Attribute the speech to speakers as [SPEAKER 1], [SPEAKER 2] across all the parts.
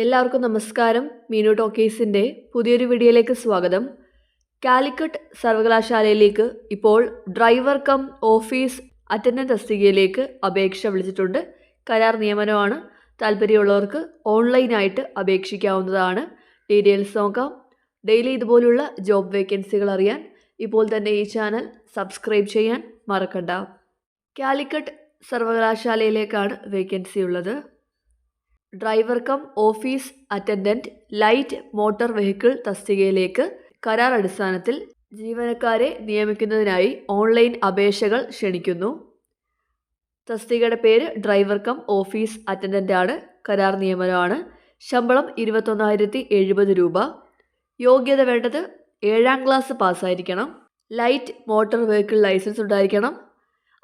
[SPEAKER 1] എല്ലാവർക്കും നമസ്കാരം. മീനു ടോക്കീസിന്റെ പുതിയൊരു വീഡിയോയിലേക്ക് സ്വാഗതം. കാലിക്കറ്റ് സർവകലാശാലയിലേക്ക് ഇപ്പോൾ ഡ്രൈവർ കം ഓഫീസ് അറ്റൻഡന്റ് തസ്തികയിലേക്ക് അപേക്ഷ വിളിച്ചിട്ടുണ്ട്. കരാർ നിയമനമാണ്. താല്പര്യമുള്ളവർക്ക് ഓൺലൈനായിട്ട് അപേക്ഷിക്കാവുന്നതാണ്. ഡീറ്റെയിൽസ് നോക്കാം. ഡെയിലി ഇതുപോലുള്ള ജോബ് വേക്കൻസികൾ അറിയാൻ ഇപ്പോൾ തന്നെ ഈ ചാനൽ സബ്സ്ക്രൈബ് ചെയ്യാൻ മറക്കണ്ട. കാലിക്കറ്റ് സർവകലാശാലയിലേക്കാണ് വേക്കൻസി ഉള്ളത്. Driver cum office attendant light motor vehicle തസ്തികയിലേക്ക് കരാർ അടിസ്ഥാനത്തിൽ ജീവനക്കാരെ നിയമിക്കുന്നതിനായി ഓൺലൈൻ അപേക്ഷകൾ ക്ഷണിക്കുന്നു. തസ്തികയുടെ പേര് ഡ്രൈവർ കം ഓഫീസ് അറ്റൻഡന്റ് ആണ് കരാർ നിയമനമാണ്. ശമ്പളം ഇരുപത്തൊന്നായിരത്തി എഴുപത് രൂപ. യോഗ്യത വേണ്ടത് ഏഴാം ക്ലാസ് പാസ്സായിരിക്കണം. ലൈറ്റ് മോട്ടോർ വെഹിക്കിൾ ലൈസൻസ് ഉണ്ടായിരിക്കണം.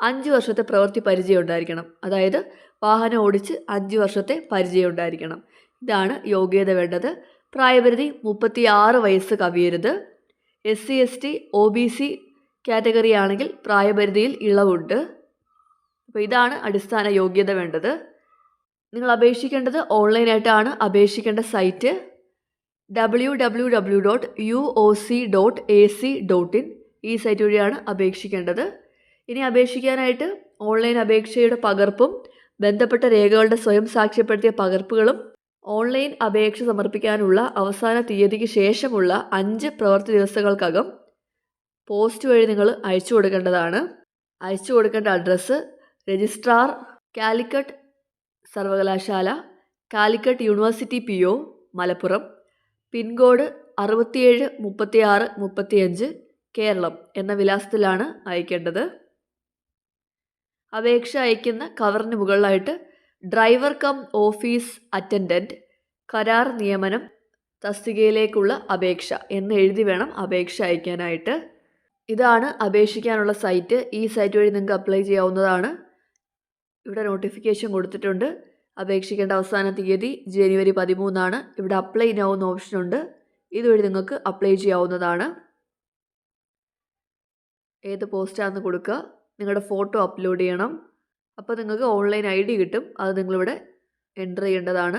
[SPEAKER 1] അഞ്ച് വർഷത്തെ പ്രവൃത്തി പരിചയം ഉണ്ടായിരിക്കണം അതായത് വാഹനം ഓടിച്ച് അഞ്ച് വർഷത്തെ പരിചയം ഉണ്ടായിരിക്കണം ഇതാണ് യോഗ്യത വേണ്ടത്. പ്രായപരിധി മുപ്പത്തി ആറ് വയസ്സ് കവിയരുത്. S C S T O B C category ആണെങ്കിൽ പ്രായപരിധിയിൽ ഇളവുണ്ട്. അപ്പോൾ ഇതാണ് അടിസ്ഥാന യോഗ്യത വേണ്ടത്. നിങ്ങൾ അപേക്ഷിക്കേണ്ടത് ഓൺലൈനായിട്ടാണ്. അപേക്ഷിക്കേണ്ട site W W W dot U O C dot A C dot in ഈ സൈറ്റ് വഴിയാണ് അപേക്ഷിക്കേണ്ടത്. ഇനി അപേക്ഷിക്കാനായിട്ട് ഓൺലൈൻ അപേക്ഷയുടെ പകർപ്പും ബന്ധപ്പെട്ട രേഖകളുടെ സ്വയം സാക്ഷ്യപ്പെടുത്തിയ പകർപ്പുകളും ഓൺലൈൻ അപേക്ഷ സമർപ്പിക്കാനുള്ള അവസാന തീയതിക്ക് ശേഷമുള്ള അഞ്ച് പ്രവൃത്തി ദിവസങ്ങൾക്കകം പോസ്റ്റ് വഴി നിങ്ങൾ അയച്ചു കൊടുക്കേണ്ടതാണ്. അയച്ചു കൊടുക്കേണ്ട അഡ്രസ്സ് രജിസ്ട്രാർ കാലിക്കറ്റ് സർവകലാശാല Calicut university P O Malappuram pin code അറുപത്തിയേഴ് മുപ്പത്തിയാറ് മുപ്പത്തിയഞ്ച് കേരളം എന്ന വിലാസത്തിലാണ് അയക്കേണ്ടത്. അപേക്ഷ അയക്കുന്ന കവറിന് മുകളിലായിട്ട് ഡ്രൈവർ കം ഓഫീസ് അറ്റൻഡന്റ് കരാർ നിയമനം തസ്തികയിലേക്കുള്ള അപേക്ഷ എന്ന് എഴുതി വേണം അപേക്ഷ അയക്കാനായിട്ട്. ഇതാണ് അപേക്ഷിക്കാനുള്ള സൈറ്റ്. ഈ സൈറ്റ് വഴി നിങ്ങൾക്ക് അപ്ലൈ ചെയ്യാവുന്നതാണ്. ഇവിടെ നോട്ടിഫിക്കേഷൻ കൊടുത്തിട്ടുണ്ട്. അപേക്ഷിക്കേണ്ട അവസാന തീയതി ജനുവരി പതിമൂന്നാണ്. ഇവിടെ അപ്ലൈ നാവുന്ന ഓപ്ഷനുണ്ട് ഇതുവഴി നിങ്ങൾക്ക് അപ്ലൈ ചെയ്യാവുന്നതാണ്. ഏത് പോസ്റ്റാണെന്ന് കൊടുക്കുക. നിങ്ങളുടെ ഫോട്ടോ അപ്ലോഡ് ചെയ്യണം. അപ്പോൾ നിങ്ങൾക്ക് ഓൺലൈൻ ഐ ഡി കിട്ടും. അത് നിങ്ങളിവിടെ എന്റർ ചെയ്യേണ്ടതാണ്.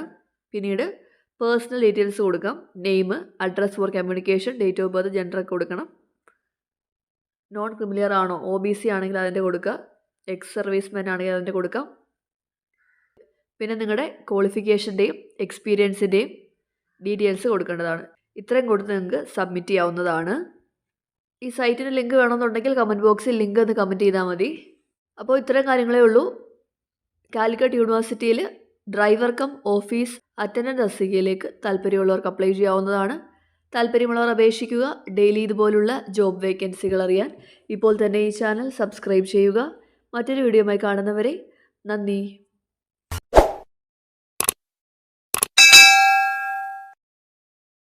[SPEAKER 1] പിന്നീട് പേഴ്സണൽ ഡീറ്റെയിൽസ് കൊടുക്കാം. Name address for communication date of birth gender ഒക്കെ കൊടുക്കണം. നോൺ ക്രിമിലിയർ ആണോ? ഒ ബി സി ആണെങ്കിൽ അതിന്റെ കൊടുക്കുക. എക്സ് സർവീസ്മാൻ ആണെങ്കിൽ അതിന്റെ കൊടുക്കാം. പിന്നെ നിങ്ങളുടെ ക്വാളിഫിക്കേഷന്റെയും എക്സ്പീരിയൻസിന്റെയും ഡീറ്റെയിൽസ് കൊടുക്കേണ്ടതാണ്. ഇത്രയും കൊടുത്ത് നിങ്ങൾക്ക് സബ്മിറ്റ് ചെയ്യാവുന്നതാണ്. ഈ സൈറ്റിന് ലിങ്ക് വേണമെന്നുണ്ടെങ്കിൽ കമന്റ് ബോക്സിൽ ലിങ്ക് ഒന്ന് കമന്റ് ചെയ്താൽ മതി. അപ്പോൾ ഇത്രയും കാര്യങ്ങളേ ഉള്ളൂ. കാലിക്കറ്റ് യൂണിവേഴ്സിറ്റിയിൽ ഡ്രൈവർ കം ഓഫീസ് അറ്റൻഡന്റ് തസ്തികയിലേക്ക് താല്പര്യമുള്ളവർക്ക് അപ്ലൈ ചെയ്യാവുന്നതാണ്. താല്പര്യമുള്ളവർ അപേക്ഷിക്കുക. ഡെയിലി ഇതുപോലുള്ള ജോബ് വേക്കൻസികൾ അറിയാൻ. ഇപ്പോൾ തന്നെ ഈ ചാനൽ സബ്സ്ക്രൈബ് ചെയ്യുക. മറ്റൊരു വീഡിയോയുമായി കാണുന്നവരെ നന്ദി.